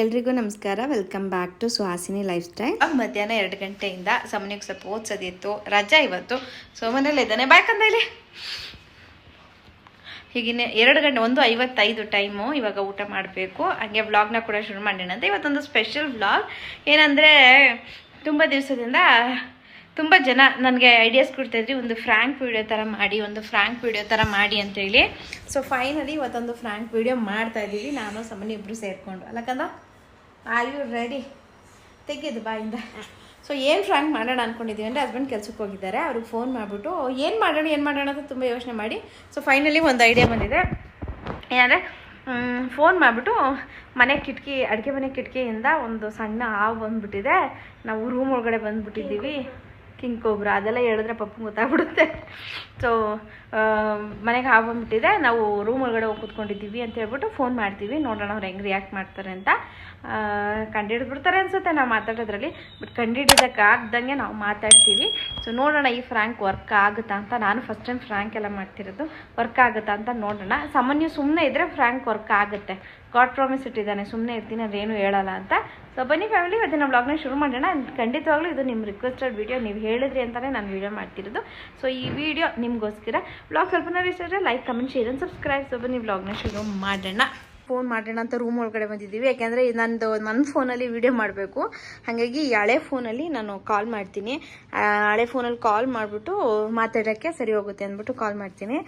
ಎಲ್ರಿಗೂ ನಮಸ್ಕಾರ. Welcome back to Suhasini lifestyle ಮಧ್ಯಾಹ್ನ ಎರಡು ಗಂಟೆಯಿಂದ ಸಮನಿಗೆ ಸ್ವಲ್ಪ ಓದ್ಸೋದಿತ್ತು, ರಜಾ ಇವತ್ತು. ಸೊ ಮನೇಲಿ ಇದ್ದಾನೆ. ಬ್ಯಾಕಂದ ಇಲ್ಲಿ. ಹೀಗಿನ ಎರಡು ಗಂಟೆ, ಒಂದು ಐವತ್ತೈದು ಟೈಮು ಇವಾಗ ಊಟ ಮಾಡಬೇಕು. ಹಾಗೆ ವ್ಲಾಗ್ನ ಕೂಡ ಶುರು ಮಾಡೋಣ ಅಂತ. ಇವತ್ತೊಂದು ಸ್ಪೆಷಲ್ ವ್ಲಾಗ್ ಏನಂದರೆ, ತುಂಬ ದಿವಸದಿಂದ ತುಂಬ ಜನ ನನಗೆ ಐಡಿಯಾಸ್ ಕೊಡ್ತಾಯಿದ್ರಿ ಒಂದು ಫ್ರ್ಯಾಂಕ್ ವೀಡಿಯೋ ಥರ ಮಾಡಿ, ಒಂದು ಫ್ರ್ಯಾಂಕ್ ವೀಡಿಯೋ ಥರ ಮಾಡಿ ಅಂತೇಳಿ ಸೊ ಫೈನಲಿ ಇವತ್ತೊಂದು ಫ್ರ್ಯಾಂಕ್ ವೀಡಿಯೋ ಮಾಡ್ತಾ ಇದ್ದೀವಿ. ನಾನು ಸಮನಿ ಇಬ್ಬರು ಸೇರಿಕೊಂಡು. ಅಲ್ಲಕ್ಕಂದ ಆರ್ ಯು ರೆಡಿ ತೆಗೆದು ಬಾಯಿಂದ ಸೊ ಏನು ಫ್ರ್ಯಾಂಕ್ ಮಾಡೋಣ ಅಂದ್ಕೊಂಡಿದ್ದೀವಿ ಅಂದರೆ ಹಸ್ಬೆಂಡ್ ಕೆಲಸಕ್ಕೆ ಹೋಗಿದ್ದಾರೆ. ಅವ್ರಿಗೆ ಫೋನ್ ಮಾಡಿಬಿಟ್ಟು ಏನು ಮಾಡೋಣ ಏನು ಮಾಡೋಣ ಅಂತ ತುಂಬ ಯೋಚನೆ ಮಾಡಿ. ಸೊ ಫೈನಲಿ ಒಂದು ಐಡಿಯಾ ಬಂದಿದೆ. ಏನಂದರೆ ಫೋನ್ ಮಾಡಿಬಿಟ್ಟು, ಮನೆ ಕಿಟಕಿ, ಅಡುಗೆ ಮನೆ ಕಿಟಕಿಯಿಂದ ಒಂದು ಸಣ್ಣ ಹಾವು ಬಂದುಬಿಟ್ಟಿದೆ. ನಾವು ರೂಮ್ ಒಳಗಡೆ ಬಂದ್ಬಿಟ್ಟಿದ್ದೀವಿ. ಕಿಂಗ್ ಕೋಬ್ರಾ ಅದೆಲ್ಲ ಹೇಳಿದ್ರೆ ಪಪ್ಪ ಗೊತ್ತಾಗ್ಬಿಡುತ್ತೆ. ಸೊ ಮನೆಗೆ ಹಾವು ಬಂದ್ಬಿಟ್ಟಿದೆ. ನಾವು ರೂಮ್ ಒಳಗಡೆ ಹೋಗಿ ಕೂತ್ಕೊಂಡಿದ್ದೀವಿ ಅಂತ ಹೇಳ್ಬಿಟ್ಟು ಫೋನ್ ಮಾಡ್ತೀವಿ. ನೋಡೋಣ ಅವ್ರು ಹೆಂಗೆ ರಿಯಾಕ್ಟ್ ಮಾಡ್ತಾರೆ ಅಂತ. ಕಂಡಿಡಿದ್ಬಿಡ್ತಾರೆ ಅನ್ಸುತ್ತೆ ನಾವು ಮಾತಾಡೋದ್ರಲ್ಲಿ. ಬಟ್ ಕಂಡಿಡಿದಕ್ಕಾಗ್ದಂಗೆ ನಾವು ಮಾತಾಡ್ತೀವಿ. ಸೊ ನೋಡೋಣ ಈ ಫ್ರ್ಯಾಂಕ್ ವರ್ಕ್ ಆಗುತ್ತಾ ಅಂತ. ನಾನು ಫಸ್ಟ್ ಟೈಮ್ ಫ್ರ್ಯಾಂಕ್ ಎಲ್ಲ ಮಾಡ್ತಿರೋದು. ವರ್ಕ್ ಆಗುತ್ತಾ ಅಂತ ನೋಡೋಣ. ಸಾಮಾನ್ಯ ಸುಮ್ಮನೆ ಇದ್ದರೆ ಫ್ರ್ಯಾಂಕ್ ವರ್ಕ್ ಆಗುತ್ತೆ. ಗಾಡ್ ಪ್ರಾಮಿಸ್ ಇಟ್ಟಿದ್ದಾನೆ. ಸುಮ್ಮನೆ ಇರ್ತೀನಿ, ಅದೇನು ಹೇಳಲ್ಲ ಅಂತ. ಸೊ ಬನ್ನಿ ಫ್ಯಾಮಿಲಿ ಇವತ್ತಿನ ಬ್ಲಾಗ್ನ ಶುರು ಮಾಡೋಣ. ಖಂಡಿತವಾಗಲೂ ಇದು ನಿಮ್ಮ ರಿಕ್ವೆಸ್ಟೆಡ್ ವೀಡಿಯೋ ನೀವು ಹೇಳಿದ್ರಿ ಅಂತಲೇ ನಾನು ವೀಡಿಯೋ ಮಾಡ್ತಿರೋದು. ಸೊ ಈ ವಿಡಿಯೋ ನಿಮಗೋಸ್ಕರ. ಬ್ಲಾಗ್ ಸ್ವಲ್ಪ ಇಷ್ಟ like comment share and subscribe so ಬನ್ನಿ ಬ್ಲಾಗ್ನ ಶುರು ಮಾಡೋಣ. ಫೋನ್ ಮಾಡೋಣ ಅಂತ ರೂಮ್ ಒಳಗಡೆ ಬಂದಿದ್ದೀವಿ. ಯಾಕೆಂದರೆ ನಂದು ನನ್ನ ಫೋನಲ್ಲಿ ವಿಡಿಯೋ ಮಾಡಬೇಕು. ಹಾಗಾಗಿ ಈ ಹಳೆ ಫೋನಲ್ಲಿ ನಾನು ಕಾಲ್ ಮಾಡ್ತೀನಿ. ಹಳೆ ಫೋನಲ್ಲಿ ಕಾಲ್ ಮಾಡಿಬಿಟ್ಟು ಮಾತಾಡೋಕ್ಕೆ ಸರಿ ಹೋಗುತ್ತೆ ಅಂದ್ಬಿಟ್ಟು ಕಾಲ್ ಮಾಡ್ತೀನಿ.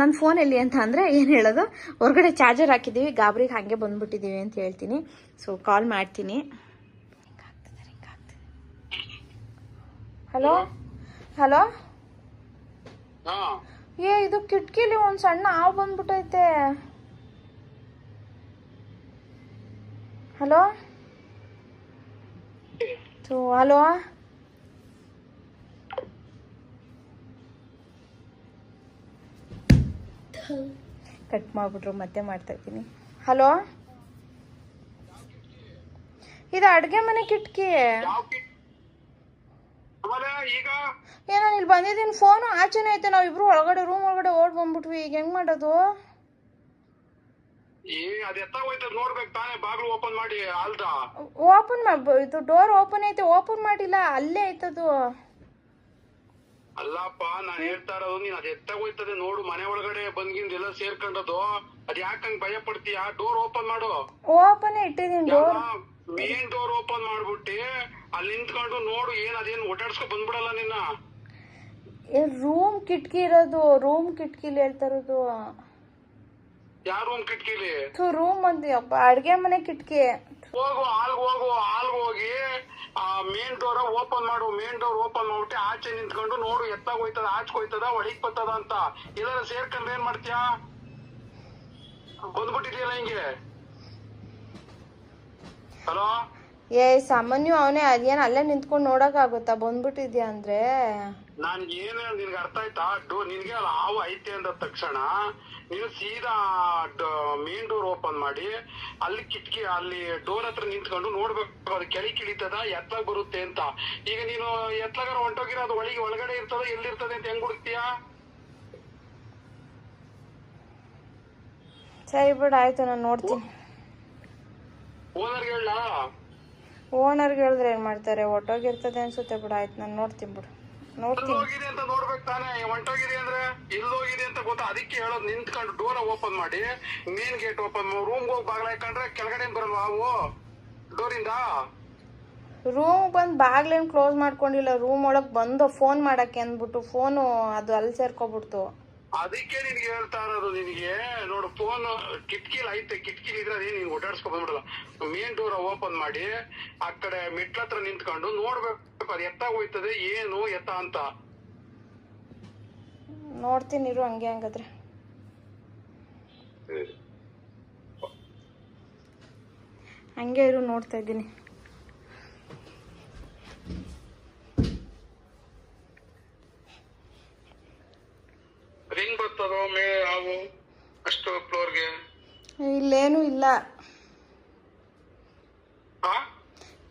ನನ್ನ ಫೋನ್ ಎಲ್ಲಿ ಅಂತ ಅಂದರೆ ಏನು ಹೇಳೋದು? ಹೊರಗಡೆ ಚಾರ್ಜರ್ ಹಾಕಿದ್ದೀವಿ. ಗಾಬರಿಗೆ ಹಾಗೆ ಬಂದ್ಬಿಟ್ಟಿದ್ದೀವಿ ಅಂತ ಹೇಳ್ತೀನಿ. ಸೊ ಕಾಲ್ ಮಾಡ್ತೀನಿ. ಹಲೋ ಹಲೋ ಏ ಇದು ಕಿಟಕಿಲಿ ಒಂದು ಸಣ್ಣ ಹಾವು ಬಂದ್ಬಿಟ್ಟೈತೆ ಹಲೋ? So hello? ಕಟ್ ಮಾಡಿಬಿಟ್ರು, ಮತ್ತೆ ಮಾಡ್ತಾ ಇದ್ದೀನಿ. ಹಲೋ? ಇದು ಅಡುಗೆ ಮನೆ ಕಿಟಕಿ. ಏನೋ ನಾನು ಇಲ್ಲಿ ಬಂದಿದ್ದೀನಿ ಫೋನು ಆಚೆನೇ ಐತೆ, ನಾವಿಬ್ರು ಒಳಗಡೆ ರೂಮ್ ಒಳಗಡೆ ಓಡ್ ಬಂದ್ಬಿಟ್ವಿ, ಈಗ ಹೆಂಗೆ ಮಾಡೋದು? ಏ ಅದ್ ಎತ್ತಾಗ ಹೋಯ್ತದ ನೋಡ್ಬೇಕು ತಾನೇ ಬಾಗ್ಲು ಓಪನ್ ಮಾಡಿ ಅಲ್ದ ಓಪನ್ ಇದು ಡೋರ್ ಓಪನ್ ಐತೆ ಓಪನ್ ಮಾಡಿಲ್ಲ ಅಲ್ಲೇ ಐತದು ಅಲ್ಲಪ್ಪ ನಾನ್ ಹೇಳ್ತಾ ಇರೋದು ನೀನ್ ಅದ್ ಎತ್ತ ಹೋಯ್ತದೆ ನೋಡು ಮನೆ ಒಳಗಡೆ ಬಂದ್ಗಿಂದ ಎಲ್ಲ ಸೇರ್ಕೊಂಡದು ಅದ್ ಯಾಕಂಗ್ ಭಯ ಪಡ್ತೀಯ? ಡೋರ್ ಓಪನ್ ಮಾಡು. ಓಪನ್ ಇಟ್ಟಿದೀನಿ ಡೋರ್ ಮೇನ್ ಡೋರ್ ಓಪನ್ ಮಾಡ್ಬಿಟ್ಟಿ ಅಲ್ಲಿ ನಿಂತ್ಕೊಂಡು ನೋಡು ಏನ್ ಅದೇನ್ ಓಡಾಡ್ಸ್ಕೊ ಬಂದ್ಬಿಡಲ್ಲ ನಿನ್ನ. ರೂಮ್ ಕಿಟಕಿ ಇರೋದು ರೂಮ್ ಕಿಟಕಿಲಿ ಹೇಳ್ತಾ ಇರೋದು. ರೂಮ್ ಕಿಟಕಿಲಿ ರೂಮ್ ಒಂದು ಅಡ್ಗೆ ಮನೆ ಕಿಟಕಿ. ಹೋಗು ಹಾಲ್ಗ್ ಹೋಗು ಹಾಲ್ಗ್ ಹೋಗಿ ಆ ಮೇನ್ ಡೋರ್ ಓಪನ್ ಮಾಡು ಮೇನ್ ಡೋರ್ ಓಪನ್ ಮಾಡ್ಬಿಟ್ಟು ಆಚೆ ನಿಂತ್ಕೊಂಡು ನೋಡು ಎತ್ತಾಗ ಹೋಯ್ತದ ಆಚೆ ಹೋಯ್ತದ ಒಳಗ್ ಬತ್ತದ ಅಂತ. ಎಲ್ಲಾರ ಸೇರ್ಕೊಂಡ್ರೆ ಏನ್ ಮಾಡ್ತೀಯಾ? ಬಂದ್ಬಿಟ್ಟಿದ್ಯಲ್ಲ ಹಿಂಗೆ? ಹಲೋ? ಏ ಸಾಮಾನ್ಯ ಅವನೇ ಅದೇನು ಅಲ್ಲೇ ನಿಂತ್ಕೊಂಡು ನೋಡೋಕ್ಕಾಗುತ್ತಾ? ಬಂದ್ಬಿಟ್ಟಿದ್ಯಾ ಅಂದ್ರೆ? ನಾನ್ ಏನ್ ನಿನ್ಗೆ ಅರ್ಥ ಆಯ್ತಾ? ಡೋ ನಿನ್ಗೆ ಅಲ್ಲಿ ಹಾವು ಐತೆ ಅಂದ ತಕ್ಷಣ ನೀನು ಸೀದಾ ಮೇನ್ ಡೋರ್ ಓಪನ್ ಮಾಡಿ ಅಲ್ಲಿ ಕಿಟಕಿ ಅಲ್ಲಿ ಡೋರ್ ಹತ್ರ ನಿಂತ್ಕೊಂಡು ನೋಡ್ಬೇಕು ಅದು ಕೆಳಿ ಕಿಳಿತದ ಎತ್ತ ಬರುತ್ತೆ ಅಂತ. ಈಗ ನೀನು ಎತ್ತಲಾಗಾರ ಹೊಂಟೋಗಿರೋ ಅದು ಒಳಗೆ ಒಳಗಡೆ ಇರ್ತದ ಎಲ್ಲಿರ್ತದೆ ಅಂತ ಹೆಂಗ್ ಹುಡುಕ್ತೀಯಾ? ಸರಿ ಬಿಡ ಆಯ್ತು ನಾನು ನೋಡ್ತೀನಿ. ಓನರ್ ಹೇಳ ಓನರ್ಗೆ ಹೇಳಿದ್ರೆ ಏನು ಮಾಡ್ತಾರೆ? ಒಟ್ಟೋಗಿರ್ತದೆ ಅನ್ಸುತ್ತೆ ಬಿಡು. ಆಯ್ತು ನಾನು ನೋಡ್ತೀನಿ ಬಿಡು. ನೋಡ್ತೀನಿ. ಹೋಗಿದೆ ಅಂತ ನೋಡ್ಬೇಕು ತಾನೇ. ಹೊಂಟೋಗಿದೆ ಅಂದ್ರೆ ಎಲ್ಲಿ ಹೋಗಿದೆ ಅಂತ ಗೊತ್ತಾ? ಅದಕ್ಕೆ ಹೇಳೋದು ನಿಂತ್ಕೊಂಡು ಡೋರ್ ಓಪನ್ ಮಾಡಿ. ಮೇನ್ ಗೇಟ್ ಓಪನ್ ರೂಮ್ ಹೋಗಿ ಬಾಗ್ಲ ಹಾಕೊಂಡ್ರೆ ಕೆಳಗಡೆ ಬರಲ್ವಾ ಅವು? ಡೋರಿಂದ ರೂಮ್ ಬಂದು ಬಾಗ್ಲೇನು ಕ್ಲೋಸ್ ಮಾಡ್ಕೊಂಡಿಲ್ಲ. ರೂಮ್ ಒಳಗೆ ಬಂದು ಫೋನ್ ಮಾಡಕ್ಕೆ ಅಂದ್ಬಿಟ್ಟು ಫೋನು ಅದು ಅಲ್ಲಿ ಸೇರ್ಕೊಬಿಡ್ತು. ಅದಕ್ಕೆ ನಿನ್ಗೆ ಹೇಳ್ತಾ ಇರೋದು ನಿನಗೆ ನೋಡು ಫೋನ್ ಕಿಟಕಿಲಿ ಐತೆ ಕಿಟಕಿಲಿ ಇದ್ರೆ ಅದೇ ನೀನ್ ಓಡಾಡ್ಸ್ಕೊ ಬಂದ್ಬಿಡಲ್ಲ. ಮೇನ್ ಡೋರ್ ಓಪನ್ ಮಾಡಿ ಆ ಕಡೆ ಮೆಟ್ಲ ಹತ್ರ ನಿಂತ್ಕೊಂಡು ನೋಡ್ಬೇಕು ಅದು ಎತ್ತ ಹೋಯ್ತದೆ ಏನು ಎತ್ತ ಅಂತ. ನೋಡ್ತೀನಿ ಇರು ಹಂಗೆ ಹಂಗಾದ್ರೆ. ಹಂಗೆ ಇರು ನೋಡ್ತಾ ಇದ್ದೀನಿ ಹೆಂಗ್ ಬರ್ತದೋ ಮೇ ಅವು ಅಷ್ಟು ಫ್ಲೋರ್ಗೆ ಇಲ್ಲೇನೂ ಇಲ್ಲ.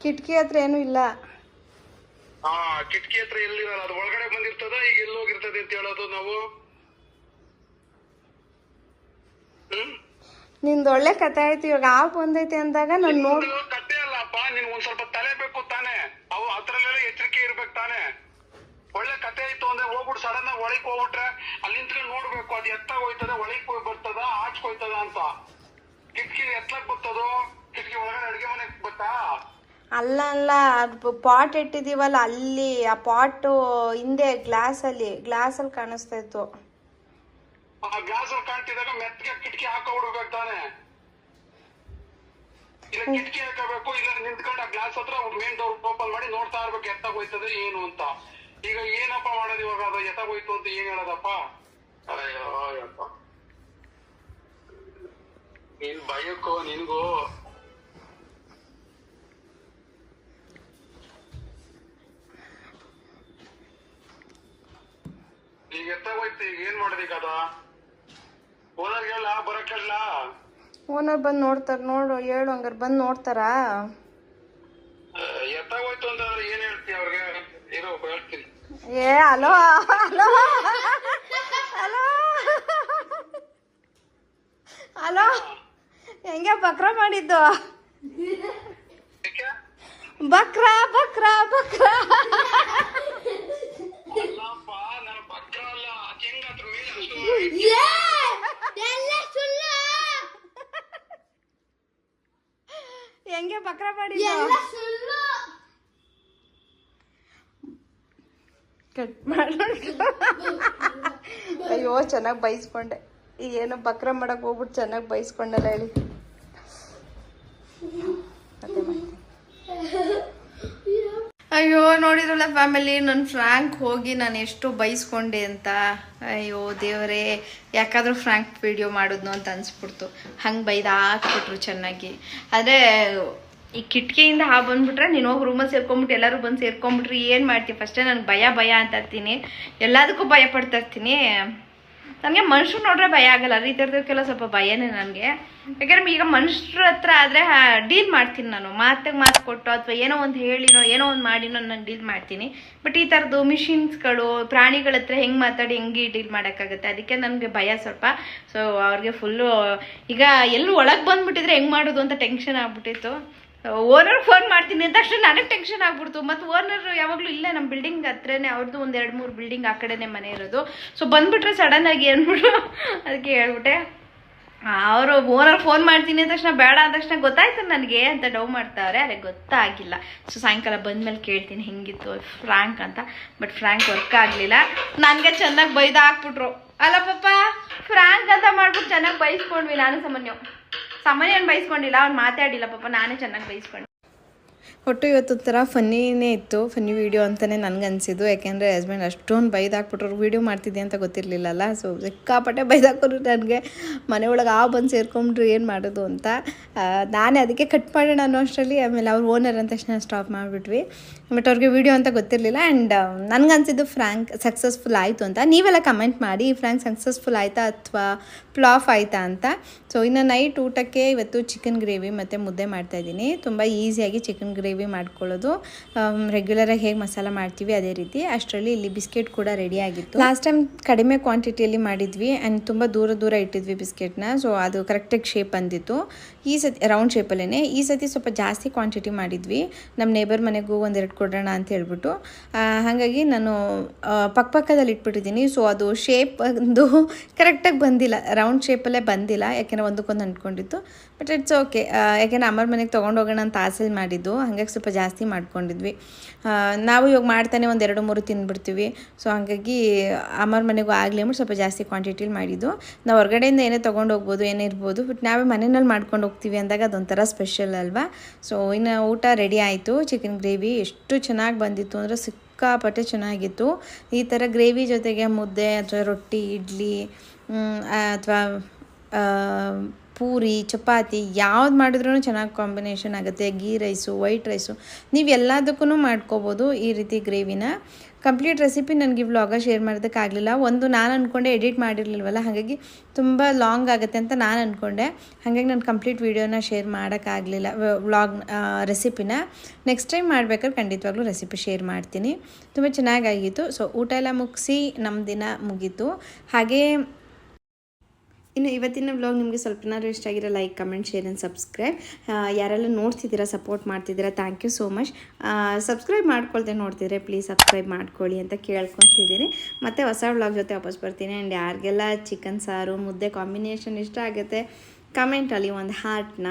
ಕಿಟಕಿ ಹತ್ರ ಏನೂ ಇಲ್ಲ. ಹಾ ಕಿಟಕಿ ಹತ್ರ ಎಲ್ಲಿರಲ್ಲ ಅದು ಒಳಗಡೆ ಬಂದಿರ್ತದ? ಈಗ ಎಲ್ಲಿ ಹೋಗಿರ್ತದೆ ಅಂತ ಹೇಳೋದು ನಾವು? ನಿಂದ ನಿಂದು ಒಳ್ಳೆ ಕತೆ ಆಯ್ತು. ಇವಾಗ ಆಪ್ ಬಂದೈತೆ ಅಂದಾಗ ನಾನು ನೋಡಿ ಇದು ಕತೆ ಅಲ್ಲಪ್ಪ. ನಿನ್ ಒಂದ್ ಸ್ವಲ್ಪ ತಲೆ ಬೇಕು ತಾನೆ. ಅವು ಅದ್ರಲ್ಲೆಲ್ಲ ಎಚ್ಚರಿಕೆ ಇರ್ಬೇಕು ತಾನೆ. ಒಳ್ಳೆ ಕತೆ ಆಯ್ತು ಅಂದ್ರೆ ಹೋಗ್ಬಿಟ್ಟು ಸಡನ್ ಆಗಿ ಒಳಗ್ ಹೋಗ್ಬಿಟ್ರೆ ಅಲ್ಲಿ ನಿಂತ್ಕೊಂಡು ನೋಡ್ಬೇಕು. ಅದು ಎತ್ತಾಗ ಹೋಯ್ತದ ಒಳಗ್ ಹೋಗಿ ಬರ್ತದ ಆಚ್ ಹೋಯ್ತದ ಅಂತ. ಕಿಟಕಿ ಎತ್ತಕ್ ಬರ್ತದೋ? ಕಿಟಕಿ ಒಳಗಡೆ ಅಡಿಗೆ ಮನೆ ಬತ್ತಾ? ಅಲ್ಲ ಅಲ್ಲ ಪಾಟ್ ಇಟ್ಟಿದೀವಲ್ಲ ಅಲ್ಲಿ ಆ ಪಾಟ್ ಹಿಂದೆ ಗ್ಲಾಸಲ್ಲಿ ಗ್ಲಾಸಲ್ಲಿ ಕಾಣಿಸ್ತಾ ಇತ್ತು. ಆ ಗ್ಲಾಸ್ ಅಲ್ಲಿ ಕಾಣ್ತಿದಾಗ ಮೆತ್ತಗೆ ಕಿಟಕಿ ಹಾಕೊಂಡ್ಬಿಡ್ಬೇಕು ತಾನೆ ಇಲ್ಲ ಕಿಟಕಿ ಹಾಕಬೇಕು ಇಲ್ಲ ನಿಂತ್ಕೊಂಡು ಆ ಗ್ಲಾಸ್ ಹತ್ರ ಮೇನ್ ಡೋರ್ ಓಪನ್ ಮಾಡಿ ನೋಡ್ತಾ ಇರ್ಬೇಕು ಎತ್ತಾಗ ಹೋಯ್ತದೆ ಏನು ಅಂತ. ಈಗ ಏನಪ್ಪ ಮಾಡೋದು ಇವಾಗ? ಅದು ಎತ್ತಾಗ ಹೋಯ್ತು ಅಂತ ಏನ್ ಹೇಳೋದಪ್ಪ? ಅಯ್ಯೋ ನೀನ್ ಭಯಕ್ಕೋ ನಿನ್ಗೂ. ಈಗ ಎತ್ತಾಗ ಹೋಯ್ತು ಈಗ ಏನ್ ಮಾಡೋದು ಈಗ ಅದ ಓನರ್ಗೆ ಹೇಳ ಬರಕ್ ಹೇಳ ಓನರ್ ಬಂದು ನೋಡ್ತಾರ ನೋಡು ಹೇಳು ಹಂಗಾರೆ ಬಂದು ನೋಡ್ತಾರಾ? ಎತ್ತಾಗೋಯ್ತು ಅಂತಂದ್ರೆ ಏನ್ ಹೇಳ್ತೀಯ ಅವ್ರಿಗೆ? ಇರೋ ಹೇಳ್ತೀನಿ. ಏ ಹಲೋ ಹಲೋ ಹಲೋ ಹಲೋ. ಹೆಂಗೆ ಬಕ್ರ ಮಾಡಿದ್ದು? ಬಕ್ರ ಬಕ್ರ ಬಕ್ರ. ಹೆಂಗ್ ಬಕ್ರ ಮಾಡಿದ್ದು? ಕಟ್ ಮಾಡೋಣ ಅಯ್ಯೋ ಚೆನ್ನಾಗಿ ಬೈಸ್ಕೊಂಡೆ. ಏನೋ ಬಕ್ರ ಮಾಡಕ್ ಹೋಗ್ಬಿಟ್ಟು ಚೆನ್ನಾಗಿ ಬೈಸ್ಕೊಂಡಲ್ಲ ಹೇಳಿ. ಅಯ್ಯೋ, ನೋಡಿದ್ರಲ್ಲ ಫ್ಯಾಮಿಲಿ ನನ್ನ ಫ್ರ್ಯಾಂಕ್ ಹೋಗಿ ನಾನು ಎಷ್ಟು ಬೈಸ್ಕೊಂಡೆ ಅಂತ. ಅಯ್ಯೋ, ದೇವರೇ, ಯಾಕಾದರೂ ಫ್ರ್ಯಾಂಕ್ ವಿಡಿಯೋ ಮಾಡಿದ್ನು ಅಂತ ಅನಿಸ್ಬಿಡ್ತು. ಹಂಗೆ ಬೈದು ಹಾಕ್ಬಿಟ್ರು ಚೆನ್ನಾಗಿ. ಆದರೆ, ಈ ಕಿಟಕಿಯಿಂದ ಹಾ ಬಂದ್ಬಿಟ್ರೆ ನೀನು ಹೋಗಿ ರೂಮಲ್ಲಿ ಸೇರ್ಕೊಂಬಿಟ್ಟು ಎಲ್ಲರೂ ಬಂದು ಸೇರ್ಕೊಂಬಿಟ್ರಿ ಏನು ಮಾಡ್ತೀವಿ ಫಸ್ಟೇ ನನಗೆ ಭಯ ಭಯ ಅಂತ ಇರ್ತೀನಿ. ಎಲ್ಲದಕ್ಕೂ ಭಯ ಪಡ್ತಾ ಇರ್ತೀನಿ. ನನಗೆ ಮನುಷ್ಯರು ನೋಡ್ರೆ ಭಯ ಆಗಲ್ಲ ಈ ಥರದಕ್ಕೆಲ್ಲ ಸ್ವಲ್ಪ ಭಯನೇ ನನಗೆ ಯಾಕಂದ್ರೆ ಈಗ ಮನುಷ್ಯರ ಹತ್ರ ಆದರೆ ಡೀಲ್ ಮಾಡ್ತೀನಿ ನಾನು. ಮಾತಿಗೆ ಮಾತು ಕೊಟ್ಟು ಅಥವಾ ಏನೋ ಒಂದು ಹೇಳಿನೋ, ಏನೋ ಒಂದು ಮಾಡಿನೋ ನಾನು ಡೀಲ್ ಮಾಡ್ತೀನಿ. ಬಟ್ ಈ ಥರದ್ದು ಮಿಷಿನ್ಸ್ಗಳು ಪ್ರಾಣಿಗಳ ಹತ್ರ ಹೆಂಗೆ ಮಾತಾಡಿ ಹೆಂಗೆ ಡೀಲ್ ಮಾಡೋಕ್ಕಾಗುತ್ತೆ, ಅದಕ್ಕೆ ನನಗೆ ಭಯ ಸ್ವಲ್ಪ. ಸೊ ಅವ್ರಿಗೆ ಫುಲ್ಲು ಈಗ ಎಲ್ಲೂ ಒಳಗೆ ಬಂದುಬಿಟ್ಟಿದ್ರೆ ಹೆಂಗೆ ಮಾಡೋದು ಅಂತ ಟೆನ್ಷನ್ ಆಗ್ಬಿಟ್ಟಿತ್ತು. ಓನರ್ ಫೋನ್ ಮಾಡ್ತೀನಿ ಅಂತ ತಕ್ಷಣ ನನಗೆ ಟೆನ್ಷನ್ ಆಗ್ಬಿಡ್ತು. ಮತ್ತು ಓನರ್ ಯಾವಾಗಲೂ ಇಲ್ಲೇ ನಮ್ಮ ಬಿಲ್ಡಿಂಗ್ ಹತ್ರನೇ ಅವ್ರದ್ದು ಒಂದು ಎರಡು ಮೂರು ಬಿಲ್ಡಿಂಗ್ ಆ ಕಡೆನೇ ಮನೆ ಇರೋದು. ಸೊ ಬಂದುಬಿಟ್ರೆ ಸಡನ್ನಾಗಿ ಅಂದ್ಬಿಟ್ಟು ಅದಕ್ಕೆ ಹೇಳ್ಬಿಟ್ಟೆ. ಅವರು ಓನರ್ ಫೋನ್ ಮಾಡ್ತೀನಿ ಅಂದ ತಕ್ಷಣ ಬೇಡ ಅಂದ ತಕ್ಷಣ ಗೊತ್ತಾಯ್ತು ನನಗೆ ಅಂತ ಡವ್ ಮಾಡ್ತಾವ್ರೆ. ಅದೇ ಗೊತ್ತಾಗಿಲ್ಲ. ಸೊ ಸಾಯಂಕಾಲ ಬಂದ್ಮೇಲೆ ಕೇಳ್ತೀನಿ ಹೆಂಗಿತ್ತು ಫ್ರ್ಯಾಂಕ್ ಅಂತ. ಬಟ್ ಫ್ರ್ಯಾಂಕ್ ವರ್ಕ್ ಆಗಲಿಲ್ಲ. ನನಗೆ ಚೆನ್ನಾಗಿ ಬೈದಾಗ್ಬಿಟ್ರು ಅಲ್ಲ ಪಾಪ ಫ್ರ್ಯಾಂಕ್ ಅಂತ ಮಾಡ್ಬಿಟ್ಟು ಚೆನ್ನಾಗಿ ಬೈಸ್ಕೊಂಡ್ವಿ ನಾನು ಸಾಮಾನ್ಯ. ಸಾಮಾನ್ಯ ಅವ್ನು ಬೈಸ್ಕೊಂಡಿಲ್ಲ ಅವ್ನು ಮಾತಾಡಿಲ್ಲ ಪಾಪ ನಾನೇ ಚೆನ್ನಾಗಿ ಬೈಸ್ಕೊಂಡೆ. ಒಟ್ಟು ಇವತ್ತು ಥರ ಫನ್ನಿನೇ ಇತ್ತು, ಫನ್ನಿ ವೀಡಿಯೋ ಅಂತಲೇ ನನಗೆ ಅನಿಸಿದ್ದು ಯಾಕೆಂದರೆ ಹಸ್ಬೆಂಡ್ ಅಷ್ಟೊಂದು ಬೈದಾಕ್ಬಿಟ್ರು. ವೀಡಿಯೋ ಮಾಡ್ತಿದ್ದೆ ಅಂತ ಗೊತ್ತಿರಲಿಲ್ಲಲ್ಲ, ಸೊ ಸಿಕ್ಕಾಪಟ್ಟೆ ಬೈದಾಕೋರು ನನಗೆ. ಮನೆ ಒಳಗೆ ಆ ಬಂದು ಸೇರ್ಕೊಂಡ್ರು ಏನು ಮಾಡೋದು ಅಂತ. ನಾನೇ ಅದಕ್ಕೆ ಕಟ್ ಮಾಡೋಣ ಅನ್ನೋ ಅಷ್ಟರಲ್ಲಿ ಆಮೇಲೆ ಅವ್ರು ಓನರ್ ಅಂತ ತಕ್ಷಣ ಸ್ಟಾಪ್ ಮಾಡಿಬಿಟ್ವಿ. ಬಟ್ ಅವ್ರಿಗೆ ವೀಡಿಯೋ ಅಂತ ಗೊತ್ತಿರಲಿಲ್ಲ. ಆ್ಯಂಡ್ ನನಗನ್ಸಿದ್ದು ಫ್ರ್ಯಾಂಕ್ ಸಕ್ಸಸ್ಫುಲ್ ಆಯಿತು ಅಂತ. ನೀವೆಲ್ಲ ಕಮೆಂಟ್ ಮಾಡಿ ಈ ಫ್ರ್ಯಾಂಕ್ ಸಕ್ಸಸ್ಫುಲ್ ಆಯಿತಾ ಅಥವಾ ಫ್ಲಾಫ್ ಆಯಿತಾ ಅಂತ. ಸೊ ಇನ್ನು ನೈಟ್ ಊಟಕ್ಕೆ ಇವತ್ತು ಚಿಕನ್ ಗ್ರೇವಿ ಮತ್ತು ಮುದ್ದೆ ಮಾಡ್ತಾಯಿದ್ದೀನಿ ತುಂಬ ಈಸಿಯಾಗಿ ಚಿಕನ್ ಗ್ರೇವಿ ಮಾಡ್ಕೊಳ್ಳೋದು. ರೆಗ್ಯುಲರಾಗಿ ಹೇಗೆ ಮಸಾಲ ಮಾಡ್ತೀವಿ ಅದೇ ರೀತಿ. ಅಷ್ಟರಲ್ಲಿ ಇಲ್ಲಿ ಬಿಸ್ಕೆಟ್ ಕೂಡ ರೆಡಿ ಆಗಿತ್ತು. ಲಾಸ್ಟ್ ಟೈಮ್ ಕಡಿಮೆ ಕ್ವಾಂಟಿಟಿಯಲ್ಲಿ ಮಾಡಿದ್ವಿ ಆ್ಯಂಡ್ ತುಂಬ ದೂರ ದೂರ ಇಟ್ಟಿದ್ವಿ ಬಿಸ್ಕೆಟ್ನ. ಸೊ ಅದು ಕರೆಕ್ಟಾಗಿ ಶೇಪ್ ಬಂದಿತ್ತು. ಈ ಸತಿ ರೌಂಡ್ ಶೇಪಲ್ಲೇ ಈ ಸತಿ ಸ್ವಲ್ಪ ಜಾಸ್ತಿ ಕ್ವಾಂಟಿಟಿ ಮಾಡಿದ್ವಿ. ನಮ್ಮ ನೇಬರ್ ಮನೆಗೂ ಒಂದೆರಡು ಕೊಡೋಣ ಅಂತ ಹೇಳ್ಬಿಟ್ಟು. ಹಾಗಾಗಿ ನಾನು ಪಕ್ಕಪಕ್ಕದಲ್ಲಿ ಇಟ್ಬಿಟ್ಟಿದ್ದೀನಿ. ಸೊ ಅದು ಶೇಪ್ ಒಂದು ಕರೆಕ್ಟಾಗಿ ಬಂದಿಲ್ಲ. ರೌಂಡ್ ಶೇಪಲ್ಲೇ ಬಂದಿಲ್ಲ. ಯಾಕೆಂದರೆ ಒಂದಕ್ಕೊಂದು ಅಂಟ್ಕೊಂಡಿತ್ತು. ಬಟ್ ಇಟ್ಸ್ ಓಕೆ ಯಾಕೆಂದರೆ ಅಮ್ಮರ ಮನೆಗೆ ತೊಗೊಂಡು ಹೋಗೋಣ ಅಂತ ಆಸೆಲಿ ಮಾಡಿದ್ದು. ಹಾಗಾಗಿ ಸ್ವಲ್ಪ ಜಾಸ್ತಿ ಮಾಡ್ಕೊಂಡಿದ್ವಿ. ನಾವು ಇವಾಗ ಮಾಡ್ತಾನೆ ಒಂದು ಎರಡು ಮೂರು ತಿಂದ್ಬಿಡ್ತೀವಿ ಸೊ ಹಾಗಾಗಿ ಅಮ್ಮರ ಮನೆಗೂ ಆಗಲಿ ಅಂದ್ಬಿಟ್ಟು ಸ್ವಲ್ಪ ಜಾಸ್ತಿ ಕ್ವಾಂಟಿಟಿಲಿ ಮಾಡಿದ್ದು. ನಾವು ಹೊರಗಡೆಯಿಂದ ಏನೇ ತೊಗೊಂಡು ಹೋಗ್ಬೋದು, ಏನೇ ಇರ್ಬೋದು ಬಟ್ ನಾವೇ ಮನೆಯಲ್ಲಿ ಮಾಡ್ಕೊಂಡು ಹೋಗ್ತೀವಿ ಅಂದಾಗ ಅದೊಂಥರ ಸ್ಪೆಷಲ್ ಅಲ್ವಾ? ಸೊ ಇನ್ನು ಊಟ ರೆಡಿ ಆಯಿತು. ಚಿಕನ್ ಗ್ರೇವಿ ಎಷ್ಟು ಚೆನ್ನಾಗಿ ಬಂದಿತ್ತು ಅಂದರೆ ಸಿಕ್ಕಾಪಟ್ಟೆ ಚೆನ್ನಾಗಿತ್ತು. ಈ ಥರ ಗ್ರೇವಿ ಜೊತೆಗೆ ಮುದ್ದೆ ಅಥವಾ ರೊಟ್ಟಿ, ಇಡ್ಲಿ ಅಥವಾ ಪೂರಿ, ಚಪಾತಿ ಯಾವ್ದು ಮಾಡಿದ್ರೂ ಚೆನ್ನಾಗಿ ಕಾಂಬಿನೇಷನ್ ಆಗುತ್ತೆ. ಗೀ ರೈಸು ವೈಟ್ ರೈಸು ನೀವು ಎಲ್ಲದಕ್ಕೂ ಮಾಡ್ಕೋಬೋದು ಈ ರೀತಿ ಗ್ರೇವಿನ ಕಂಪ್ಲೀಟ್ ರೆಸಿಪಿ ನನಗೆ ವ್ಲಾಗ ಶೇರ್ ಮಾಡೋದಕ್ಕಾಗಲಿಲ್ಲ ಒಂದು ನಾನು ಅಂದ್ಕೊಂಡೆ ಎಡಿಟ್ ಮಾಡಿರಲಿಲ್ವಲ್ಲ, ಹಾಗಾಗಿ ತುಂಬ ಲಾಂಗ್ ಆಗುತ್ತೆ ಅಂತ ನಾನು ಅಂದ್ಕೊಂಡೆ ಹಾಗಾಗಿ ನಾನು ಕಂಪ್ಲೀಟ್ ವೀಡಿಯೋನ ಶೇರ್ ಮಾಡೋಕ್ಕಾಗಲಿಲ್ಲ ವ್ಲಾಗ್ ರೆಸಿಪಿನ ನೆಕ್ಸ್ಟ್ ಟೈಮ್ ಮಾಡ್ಬೇಕಾದ್ರೆ ಖಂಡಿತವಾಗ್ಲೂ ರೆಸಿಪಿ ಶೇರ್ ಮಾಡ್ತೀನಿ. ತುಂಬ ಚೆನ್ನಾಗಾಗಿತ್ತು. ಸೊ ಊಟ ಎಲ್ಲ ಮುಗಿಸಿ ನಮ್ಮ ದಿನ ಮುಗೀತು. ಹಾಗೇ ಇನ್ನು ಇವತ್ತಿನ ವ್ಲಾಗ್ ನಿಮಗೆ ಸ್ವಲ್ಪನಾದ್ರು ಇಷ್ಟ ಆಗಿರೋ like comment share and subscribe ಯಾರೆಲ್ಲ ನೋಡ್ತಿದ್ದೀರಾ ಸಪೋರ್ಟ್ ಮಾಡ್ತಿದ್ದೀರಾ thank you so much subscribe ಮಾಡ್ಕೊಳ್ದೆ ನೋಡ್ತಿದ್ರೆ ಪ್ಲೀಸ್ ಸಬ್ಸ್ಕ್ರೈಬ್ ಮಾಡ್ಕೊಳ್ಳಿ ಅಂತ ಕೇಳ್ಕೊತಿದ್ದೀನಿ. ಮತ್ತು ಹೊಸ ವ್ಲಾಗ್ ಜೊತೆ ವಾಪಸ್ ಬರ್ತೀನಿ. ಆ್ಯಂಡ್ ಯಾರಿಗೆಲ್ಲ ಚಿಕನ್ ಸಾರು, ಮುದ್ದೆ ಕಾಂಬಿನೇಷನ್ ಇಷ್ಟ ಆಗುತ್ತೆ ಕಮೆಂಟಲ್ಲಿ ಒಂದು ಹಾರ್ಟ್ನ